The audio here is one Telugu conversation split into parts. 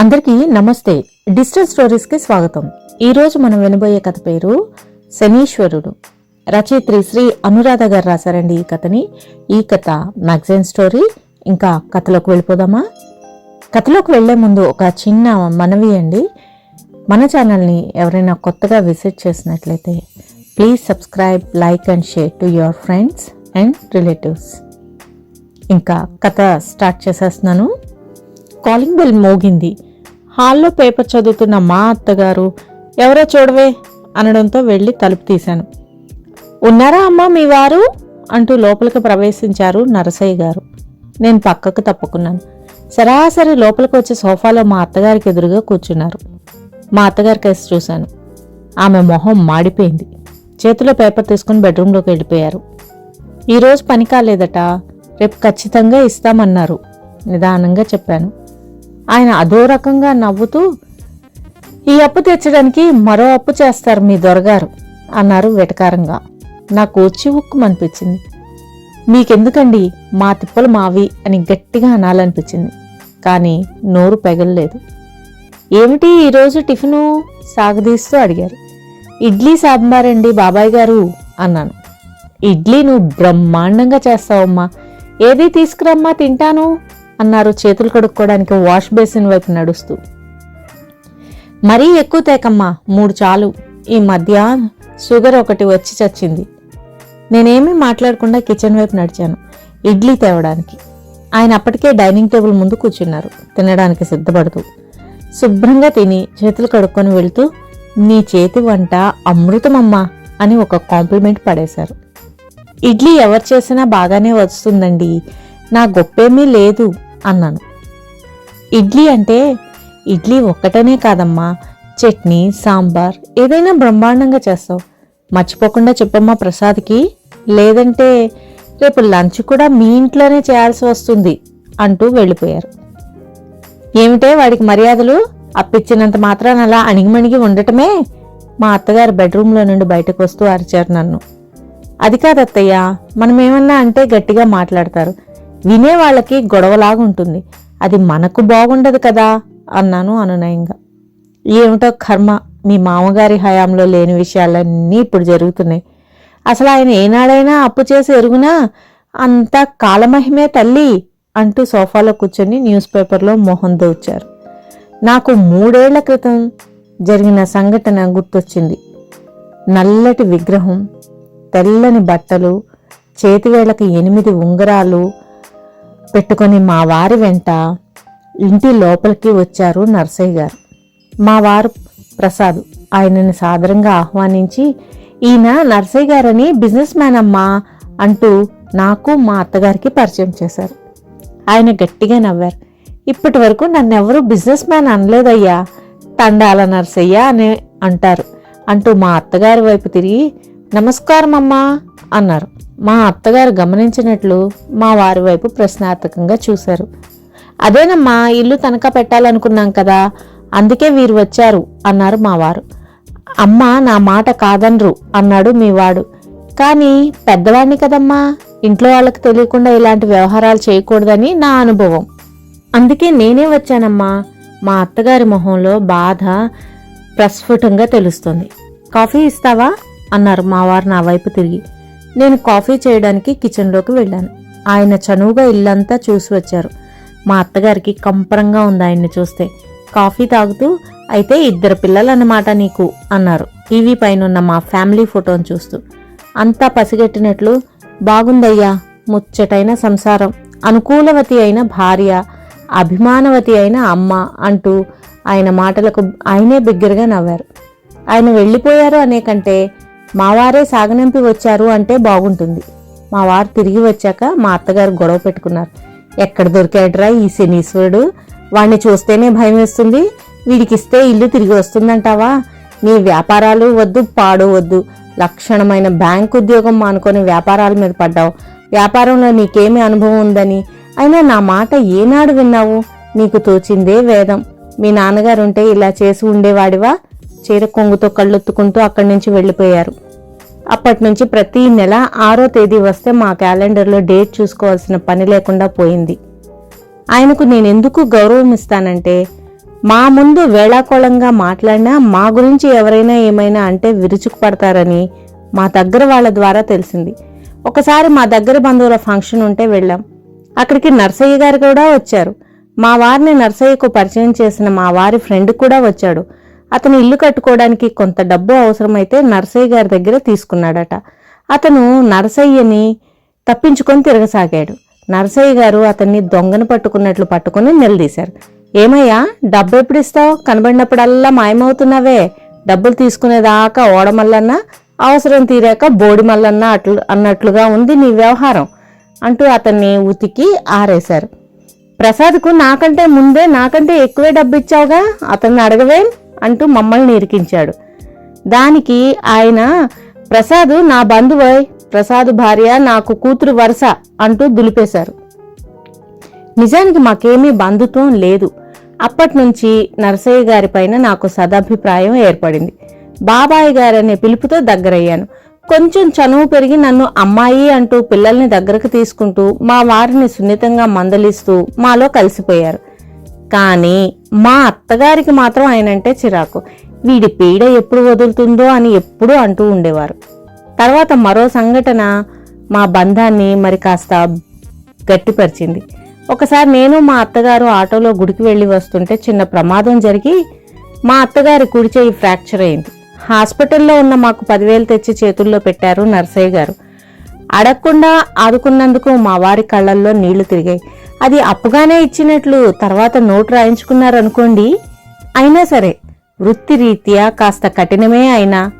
అందరికీ నమస్తే. డిజిటల్ స్టోరీస్కి స్వాగతం. ఈరోజు మనం వినబోయే కథ పేరు శనీశ్వరుడు. రచయిత్రి శ్రీ అనురాధ గారు రాశారండి ఈ కథని. ఈ కథ మ్యాగజైన్ స్టోరీ. ఇంకా కథలోకి వెళ్ళిపోదామా? కథలోకి వెళ్ళే ముందు ఒక చిన్న మనవి అండి. మన ఛానల్ని ఎవరైనా కొత్తగా విజిట్ చేసినట్లయితే please subscribe like and share to your friends and relatives. ఇంకా కథ స్టార్ట్ చేసేస్తున్నాను. కాలింగ్ బెల్ మోగింది. హాల్లో పేపర్ చదువుతున్న మా అత్తగారు ఎవరో చూడవే అనడంతో వెళ్ళి తలుపు తీశాను. ఉన్నారా అమ్మ మీ వారు? అంటూ లోపలికి ప్రవేశించారు నరసయ్య గారు. నేను పక్కకు తప్పుకున్నాను. సరాసరి లోపలికి వచ్చే సోఫాలో మా అత్తగారికి ఎదురుగా కూర్చున్నారు. మా అత్తగారి కేసు చూశాను. ఆమె మొహం మాడిపోయింది. చేతిలో పేపర్ తీసుకుని బెడ్రూమ్లోకి వెళ్ళిపోయారు. ఈరోజు పని కాలేదట. రేపు ఖచ్చితంగా ఇస్తామన్నారు నిదానంగా చెప్పాను. ఆయన అదో రకంగా నవ్వుతూ ఈ అప్పు తెచ్చడానికి మరో అప్పు చేస్తారు మీ దొరగారు అన్నారు వెటకారంగా. నాకు చివుక్కుమనిపించింది మీకెందుకండి మా తిప్పలు మావి అని గట్టిగా అనాలనిపించింది. కానీ నోరు పెగలలేదు. ఏమిటి ఈరోజు టిఫిను సాగదీస్తూ అడిగారు. ఇడ్లీ సాంబారండి బాబాయ్ గారు అన్నాను. ఇడ్లీ నువ్వు బ్రహ్మాండంగా చేస్తావమ్మా. ఏది తీసుకురమ్మా తింటాను. అన్నారు చేతులు కడుక్కోవడానికి వాష్ బేసిన్ వైపు నడుస్తూ. మరీ ఎక్కువ తేకమ్మా మూడు చాలు. ఈ మధ్య షుగర్ ఒకటి వచ్చి చచ్చింది. నేనేమీ మాట్లాడకుండా కిచెన్ వైపు నడిచాను ఇడ్లీ తేవడానికి. ఆయన అప్పటికే డైనింగ్ టేబుల్ ముందు కూర్చున్నారు తినడానికి సిద్ధపడుతూ. శుభ్రంగా తిని చేతులు కడుక్కొని వెళ్తూ నీ చేతి వంట అమృతమమ్మా అని ఒక కాంప్లిమెంట్ పడేశారు. ఇడ్లీ ఎవరు చేసినా బాగానే వస్తుందండి. నా గొప్పేమీ లేదు. అన్నాను. ఇడ్లీ అంటే ఇడ్లీ ఒక్కటనే కాదమ్మా. చట్నీ సాంబార్ ఏదైనా బ్రహ్మాండంగా చేస్తావు. మర్చిపోకుండా చెప్పమ్మా ప్రసాద్కి. లేదంటే రేపు లంచ్ కూడా మీ ఇంట్లోనే చేయాల్సి వస్తుంది అంటూ వెళ్ళిపోయారు. ఏమిటే వాడికి మర్యాదలు? అప్పిచ్చినంత మాత్రాన అలా అణిగిమణిగి ఉండటమే? మా అత్తగారు బెడ్రూమ్లో నుండి బయటకు వస్తూ అరిచారు నన్ను. అది కాదత్తయ్య మనమేమన్నా మనం ఏమన్నా అంటే గట్టిగా మాట్లాడతారు. వినే వాళ్ళకి గొడవలాగా ఉంటుంది. అది మనకు బాగుండదు కదా? అన్నాను అనునయంగా. ఏమిటో కర్మ మీ మామగారి హయాంలో లేని విషయాలన్నీ ఇప్పుడు జరుగుతున్నాయి. అసలు ఆయన ఏనాడైనా అప్పు చేసి ఎరుగునా? అంతా కాలమహిమే తల్లి అంటూ సోఫాలో కూర్చొని న్యూస్ పేపర్లో మొహం దోచారు. నాకు మూడేళ్ళ క్రితం జరిగిన సంఘటన గుర్తొచ్చింది. నల్లటి విగ్రహం తెల్లని బట్టలు చేతివేళ్ళకు ఎనిమిది ఉంగరాలు పెట్టుకొని మా వారి వెంట ఇంటి లోపలికి వచ్చారు నర్సయ్య గారు. మా వారు ప్రసాద్ ఆయనని సాదరంగా ఆహ్వానించి ఈయన నర్సయ్య గారని బిజినెస్ మ్యాన్ అమ్మా అంటూ నాకు మా అత్తగారికి పరిచయం చేశారు. ఆయన గట్టిగా నవ్వారు. ఇప్పటి వరకు నన్నెవరూ బిజినెస్ మ్యాన్ అనలేదయ్యా తండాల నర్సయ్య అని అంటారు అంటూ మా అత్తగారి వైపు తిరిగి నమస్కారం అమ్మా అన్నారు. మా అత్తగారు గమనించినట్లు మా వారి వైపు ప్రశ్నార్థకంగా చూశారు. అదేనమ్మా ఇల్లు తనఖా పెట్టాలనుకున్నాం కదా అందుకే వీరు వచ్చారు అన్నారు మా వారు. అమ్మ నా మాట కాదనరు అన్నాడు మీ వాడు. కానీ పెద్దవాడిని కదమ్మా ఇంట్లో వాళ్ళకి తెలియకుండా ఇలాంటి వ్యవహారాలు చేయకూడదని నా అనుభవం. అందుకే నేనే వచ్చానమ్మా మా అత్తగారి మొహంలో బాధ ప్రస్ఫుటంగా తెలుస్తుంది. కాఫీ ఇస్తావా? అన్నారు మా వారు నా వైపు తిరిగి. నేను కాఫీ చేయడానికి కిచెన్లోకి వెళ్ళాను. ఆయన చనువుగా ఇల్లంతా చూసి వచ్చారు. మా అత్తగారికి కంపరంగా ఉంది ఆయన్ని చూస్తే. కాఫీ తాగుతూ అయితే ఇద్దరు పిల్లలన్నమాట నీకు అన్నారు. టీవీ పైనున్న మా ఫ్యామిలీ ఫోటోను చూస్తూ. అంతా పసిగట్టినట్లు బాగుందయ్యా ముచ్చటైన సంసారం. అనుకూలవతి అయిన భార్య అభిమానవతి అయిన అమ్మ అంటూ ఆయన మాటలకు ఆయనే బిగ్గరగా నవ్వారు. ఆయన వెళ్ళిపోయారు అనే కంటే మావారే సాగనింపి వచ్చారు అంటే బాగుంటుంది. మా వారు తిరిగి వచ్చాక మా అత్తగారు గొడవ పెట్టుకున్నారు. ఎక్కడ దొరికాడ్రా ఈ శనీశ్వరుడు? వాణ్ణి చూస్తేనే భయం వేస్తుంది. వీడికిస్తే ఇల్లు తిరిగి వస్తుందంటావా? నీ వ్యాపారాలు వద్దు పాడు వద్దు. లక్షణమైన బ్యాంక్ ఉద్యోగం మానుకొని వ్యాపారాల మీద పడ్డావు. వ్యాపారంలో నీకేమి అనుభవం ఉందని? అయినా నా మాట ఏనాడు విన్నావు? నీకు తోచిందే వేదం. మీ నాన్నగారుంటే ఇలా చేసి ఉండేవాడివా? చీర కొంగుతో కళ్ళొత్తుకుంటూ అక్కడి నుంచి వెళ్ళిపోయారు. అప్పటి నుంచి ప్రతి నెల ఆరో తేదీ వస్తే మా క్యాలెండర్లో డేట్ చూసుకోవాల్సిన పని లేకుండా పోయింది. ఆయనకు నేను ఎందుకు గౌరవం ఇస్తానంటే మా ముందు వేళాకోళంగా మాట్లాడినా మా గురించి ఎవరైనా ఏమైనా అంటే విరుచుకుపడతారని మా దగ్గర వాళ్ళ ద్వారా తెలిసింది. ఒకసారి మా దగ్గర బంధువుల ఫంక్షన్ ఉంటే వెళ్ళాం. అక్కడికి నర్సయ్య గారు కూడా వచ్చారు. మా వారిని నర్సయ్యకు పరిచయం చేసిన మా వారి ఫ్రెండ్ కూడా వచ్చాడు. అతను ఇల్లు కట్టుకోవడానికి కొంత డబ్బు అవసరమైతే నర్సయ్య గారి దగ్గర తీసుకున్నాడట. అతను నర్సయ్యని తప్పించుకొని తిరగసాగాడు. నరసయ్య గారు అతన్ని దొంగను పట్టుకున్నట్లు పట్టుకుని నిలదీశారు. ఏమయ్యా డబ్బు ఎప్పుడు ఇస్తావు కనబడినప్పుడల్లా మాయమవుతున్నావే. డబ్బులు తీసుకునేదాకా ఓడమల్లన్నా అవసరం తీరాక బోడిమల్లన్నా అట్లు అన్నట్లుగా ఉంది నీ వ్యవహారం అంటూ అతన్ని ఉతికి ఆరేశారు. ప్రసాద్కు నాకంటే ముందే నాకంటే ఎక్కువే డబ్బు ఇచ్చావుగా? అతన్ని అడగవేం? అంటూ మమ్మల్ని ఇరికించాడు. దానికి ఆయన ప్రసాద్ నా బంధువై ప్రసాద్ భార్య నాకు కూతురు వరుస అంటూ దులిపేశారు. నిజానికి మాకేమీ బంధుత్వం లేదు. అప్పటి నుంచి నరసయ్య గారి పైన నాకు సదాభిప్రాయం ఏర్పడింది. బాబాయ్ గారనే పిలుపుతో దగ్గరయ్యాను. కొంచెం చనువు పెరిగి నన్ను అమ్మాయి అంటూ పిల్లల్ని దగ్గరకు తీసుకుంటూ మా వారిని సున్నితంగా మందలిస్తూ మాలో కలిసిపోయారు. కానీ మా అత్తగారికి మాత్రం ఆయనంటే చిరాకు. వీడి పీడ ఎప్పుడు వదులుతుందో అని ఎప్పుడూ అంటూ ఉండేవారు. తర్వాత మరో సంఘటన మా బంధాన్ని మరి కాస్త గట్టిపరిచింది. ఒకసారి నేను మా అత్తగారు ఆటోలో గుడికి వెళ్ళి వస్తుంటే చిన్న ప్రమాదం జరిగి మా అత్తగారి కుడి చేయి ఫ్రాక్చర్ అయింది. హాస్పిటల్లో ఉన్న మాకు పదివేలు తెచ్చి చేతుల్లో పెట్టారు నర్సయ్య గారు. అడగకుండా ఆదుకున్నందుకు మా వారి కళ్ళల్లో నీళ్ళు తిరిగాయి. అది అప్పుగానే ఇచ్చినట్లు తర్వాత నోటు రాయించుకున్నారనుకోండి. అయినా సరే వృత్తిరీత్యా కాస్త కఠినమే అయినా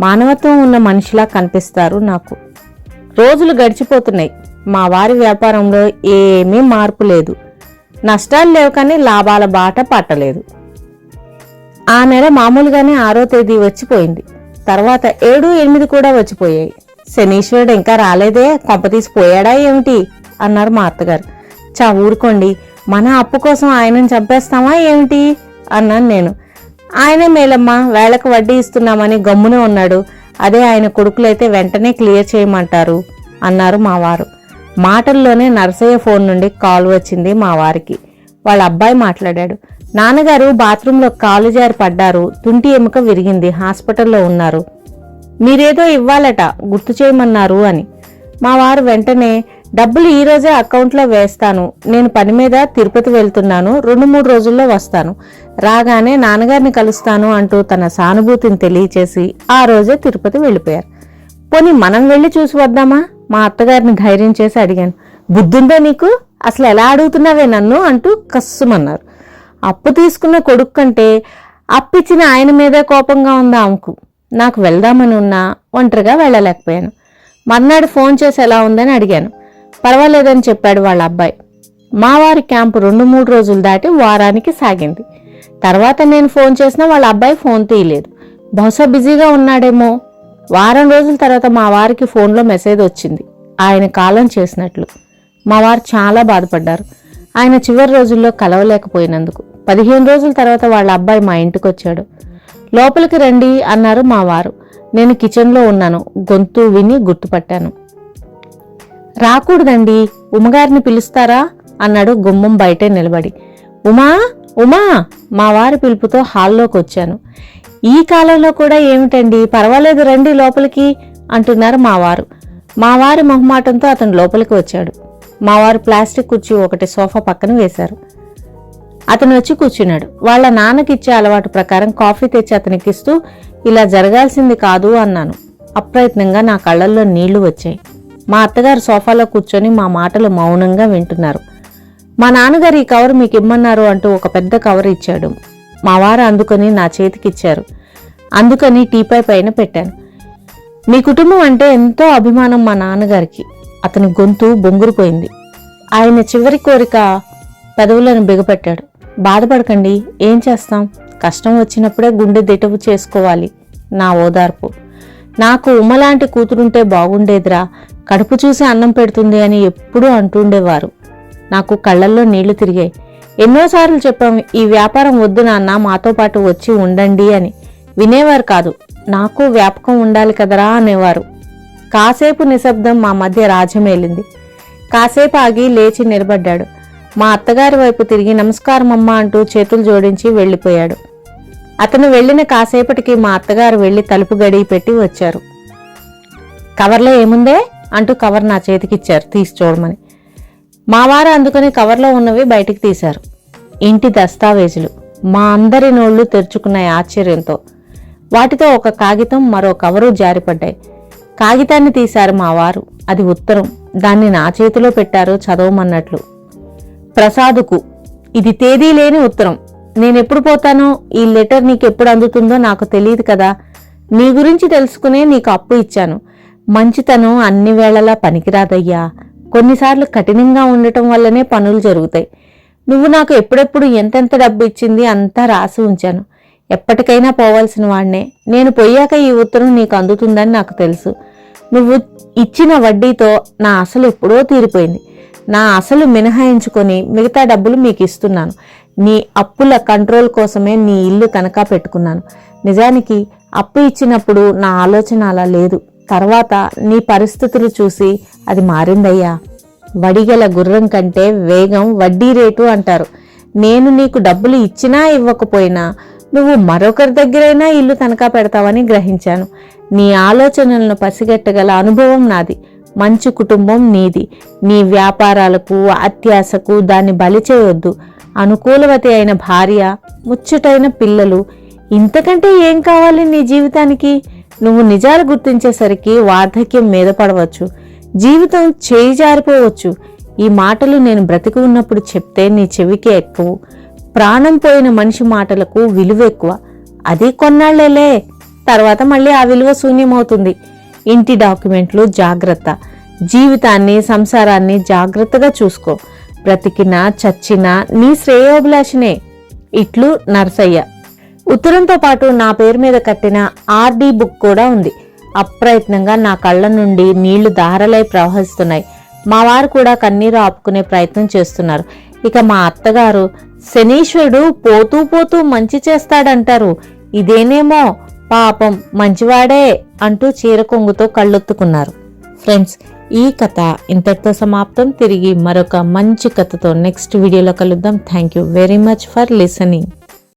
మానవత్వం ఉన్న మనిషిలా కనిపిస్తారు నాకు. రోజులు గడిచిపోతున్నాయి. మా వారి వ్యాపారంలో ఏమీ మార్పు లేదు. నష్టాలు లేవు కానీ లాభాల బాట పట్టలేదు. ఆ నెల మామూలుగానే ఆరో తేదీ వచ్చిపోయింది. తర్వాత ఏడు ఎనిమిది కూడా వచ్చిపోయాయి. శనీశ్వరుడు ఇంకా రాలేదే? కొంపతీసి పోయాడా ఏమిటి? అన్నారు మా అత్తగారు. చా ఊరుకోండి. మన అప్పు కోసం ఆయనను చంపేస్తామా ఏమిటి? అన్నాను నేను. ఆయనే మేలమ్మా వేళకు వడ్డీ ఇస్తున్నామని గమ్మునే ఉన్నాడు. అదే ఆయన కొడుకులైతే వెంటనే క్లియర్ చేయమంటారు అన్నారు మా వారు మాటల్లోనే నర్సయ్య ఫోన్ నుండి కాల్ వచ్చింది మా వారికి వాళ్ళ అబ్బాయి మాట్లాడాడు. నాన్నగారు బాత్రూంలో కాలు జారి పడ్డారు. తుంటి ఎముక విరిగింది. హాస్పిటల్లో ఉన్నారు. మీరేదో ఇవ్వాలట గుర్తు చేయమన్నారు అని. మా వారు వెంటనే డబ్బులు ఈ రోజే అకౌంట్లో వేస్తాను. నేను పని మీద తిరుపతి వెళ్తున్నాను. రెండు మూడు రోజుల్లో వస్తాను. రాగానే నాన్నగారిని కలుస్తాను అంటూ తన సానుభూతిని తెలియచేసి ఆ రోజే తిరుపతి వెళ్ళిపోయారు. పోనీ మనం వెళ్ళి చూసి వద్దామా? మా అత్తగారిని ధైర్యం చేసి అడిగాను. బుద్ధుందా నీకు? అసలు ఎలా అడుగుతున్నావే నన్ను? అంటూ కస్సుమన్నారు. అప్పు తీసుకున్న కొడుకు కంటే అప్పిచ్చిన ఆయన మీదే కోపంగా ఉందా ఆమెకు? నాకు వెళ్దామని ఉన్నా ఒంటరిగా వెళ్ళలేకపోయాను. మర్నాడు ఫోన్ చేసి ఎలా ఉందని అడిగాను. పర్వాలేదని చెప్పాడు వాళ్ళ అబ్బాయి. మావారి క్యాంపు రెండు మూడు రోజులు దాటి వారానికి సాగింది. తర్వాత నేను ఫోన్ చేసినా వాళ్ళ అబ్బాయి ఫోన్ తీయలేదు. బహుశా బిజీగా ఉన్నాడేమో. వారం రోజుల తర్వాత మా వారికి ఫోన్లో మెసేజ్ వచ్చింది. ఆయన కాలం చేసినట్లు. మా వారు చాలా బాధపడ్డారు. ఆయన చివరి రోజుల్లో కలవలేకపోయినందుకు. పదిహేను రోజుల తర్వాత వాళ్ళ అబ్బాయి మా ఇంటికి వచ్చాడు. లోపలికి రండి అన్నారు మా వారు. నేను కిచెన్లో ఉన్నాను. గొంతు విని గుర్తుపట్టాను. రాకూడదండి. ఉమ్మగారిని పిలుస్తారా? అన్నాడు గుమ్మం బయటే నిలబడి. ఉమా ఉమా మా వారి పిలుపుతో హాల్లోకి వచ్చాను. ఈ కాలంలో కూడా ఏమిటండి? పర్వాలేదు రండి లోపలికి అంటున్నారు మా వారు. మా వారి మొహమాటంతో అతను లోపలికి వచ్చాడు. మా వారు ప్లాస్టిక్ కుర్చీ ఒకటి సోఫా పక్కన వేశారు. అతను వచ్చి కూర్చున్నాడు. వాళ్ళ నాన్నకిచ్చే అలవాటు ప్రకారం కాఫీ తెచ్చి అతనికి ఇస్తూ ఇలా జరగాల్సింది కాదు అన్నాను. అప్రయత్నంగా నా కళ్ళల్లో నీళ్ళు వచ్చాయి. మా అత్తగారు సోఫాలో కూర్చొని మా మాటలు మౌనంగా వింటున్నారు. మా నాన్నగారు ఈ కవర్ మీకు ఇమ్మన్నారు అంటూ ఒక పెద్ద కవర్ ఇచ్చాడు. మా వారు అందుకని నా చేతికిచ్చారు. అందుకని టీపై పైన పెట్టాను. మీ కుటుంబం అంటే ఎంతో అభిమానం మా నాన్నగారికి. అతని గొంతు బొంగురుపోయింది. ఆయన చివరి కోరిక పెదవులను బిగపెట్టాడు. బాధపడకండి ఏం చేస్తాం? కష్టం వచ్చినప్పుడే గుండె దిటవు చేసుకోవాలి నా ఓదార్పు. నాకు ఉమ్మలాంటి కూతురుంటే బాగుండేదిరా. కడుపు చూసి అన్నం పెడుతుంది అని ఎప్పుడూ అంటుండేవారు. నాకు కళ్ళల్లో నీళ్ళు తిరిగాయి. ఎన్నోసార్లు చెప్పాం ఈ వ్యాపారం వద్దు నాన్న మాతో పాటు వచ్చి ఉండండి అని. వినేవారు కాదు నాకు వ్యాపకం ఉండాలి కదరా అనేవారు. కాసేపు నిశ్శబ్దం మా మధ్య రాజ్యమేలింది కాసేపు ఆగి లేచి నిలబడ్డాడు. మా అత్తగారి వైపు తిరిగి నమస్కారం అమ్మ అంటూ చేతులు జోడించి వెళ్ళిపోయాడు. అతను వెళ్ళిన కాసేపటికి మా అత్తగారు వెళ్ళి తలుపు గడియ పెట్టి వచ్చారు. కవర్లో ఏముందే? అంటూ కవర్ నా చేతికిచ్చారు తీసి చూడమని. మా వారు అందుకని కవర్లో ఉన్నవి బయటికి తీశారు. ఇంటి దస్తావేజులు. మా అందరి నోళ్ళు తెరుచుకున్నాయి ఆశ్చర్యంతో. వాటితో ఒక కాగితం మరో కవరు జారిపడ్డాయి. కాగితాన్ని తీశారు మా వారు. అది ఉత్తరం. దాన్ని నా చేతిలో పెట్టారు చదవమన్నట్లు. ప్రసాదుకు. ఇది తేదీ లేని ఉత్తరం. నేనెప్పుడు పోతానో ఈ లెటర్ నీకెప్పుడు అందుతుందో నాకు తెలియదు కదా. నీ గురించి తెలుసుకునే నీకు అప్పు ఇచ్చాను. మంచితనం అన్ని వేళలా పనికిరాదయ్యా. కొన్నిసార్లు కఠినంగా ఉండటం వల్లనే పనులు జరుగుతాయి. నువ్వు నాకు ఎప్పుడెప్పుడు ఎంతెంత డబ్బు ఇచ్చింది అంతా రాసి ఉంచాను. ఎప్పటికైనా పోవాల్సిన వాడినే నేను పోయాక ఈ ఉత్తరం నీకు అందుతుందని నాకు తెలుసు. నువ్వు ఇచ్చిన వడ్డీతో నా అసలు ఎప్పుడో తీరిపోయింది. నా అసలు మినహాయించుకొని మిగతా డబ్బులు మీకు ఇస్తున్నాను. నీ అప్పుల కంట్రోల్ కోసమే నీ ఇల్లు తనఖా పెట్టుకున్నాను. నిజానికి అప్పు ఇచ్చినప్పుడు నా ఆలోచన అలా లేదు. తర్వాత నీ పరిస్థితులు చూసి అది మారిందయ్యా. వడిగల గుర్రం కంటే వేగం వడ్డీ రేటు అంటారు. నేను నీకు డబ్బులు ఇచ్చినా ఇవ్వకపోయినా నువ్వు మరొకరి దగ్గరైనా ఇల్లు తనఖా పెడతావని గ్రహించాను. నీ ఆలోచనలను పసిగట్టగల అనుభవం నాది. మంచి కుటుంబం నీది. నీ వ్యాపారాలకు అత్యాశకు దాన్ని బలి చేయొద్దు. అనుకూలవతి అయిన భార్య ముచ్చటైన పిల్లలు ఇంతకంటే ఏం కావాలి నీ జీవితానికి? నువ్వు నిజాలు గుర్తించేసరికి వార్ధక్యం మీద పడవచ్చు. జీవితం చేయి జారిపోవచ్చు. ఈ మాటలు నేను బ్రతికి ఉన్నప్పుడు చెప్తే నీ చెవికి ఎక్కువ. ప్రాణం పోయిన మనిషి మాటలకు విలువ ఎక్కువ. అది కొన్నాళ్ళేలే. తర్వాత మళ్ళీ ఆ విలువ శూన్యమవుతుంది. ఇంటి డాక్యుమెంట్లు జాగ్రత్త. జీవితాన్ని సంసారాన్ని జాగ్రత్తగా చూసుకో. బ్రతికినా చచ్చినా నీ శ్రేయోభిలాషినే. ఇట్లు నర్సయ్య. ఉత్తరంతో పాటు నా పేరు మీద కట్టిన ఆర్డీ బుక్ కూడా ఉంది. అప్రయత్నంగా నా కళ్ళ నుండి నీళ్ళు దారలై ప్రవహిస్తున్నాయి. మా వారు కూడా కన్నీరు ఆపుకునే ప్రయత్నం చేస్తున్నారు. ఇక మా అత్తగారు శనీశ్వరుడు పోతూ పోతూ మంచి చేస్తాడంటారు. ఇదేనేమో పాపం మంచివాడే అంటూ చీర కొంగుతో కళ్ళొత్తుకున్నారు. ఫ్రెండ్స్ ఈ కథ ఇంతటితో సమాప్తం. తిరిగి మరొక మంచి కథతో నెక్స్ట్ వీడియోలో కలుద్దాం. Thank you very much for listening.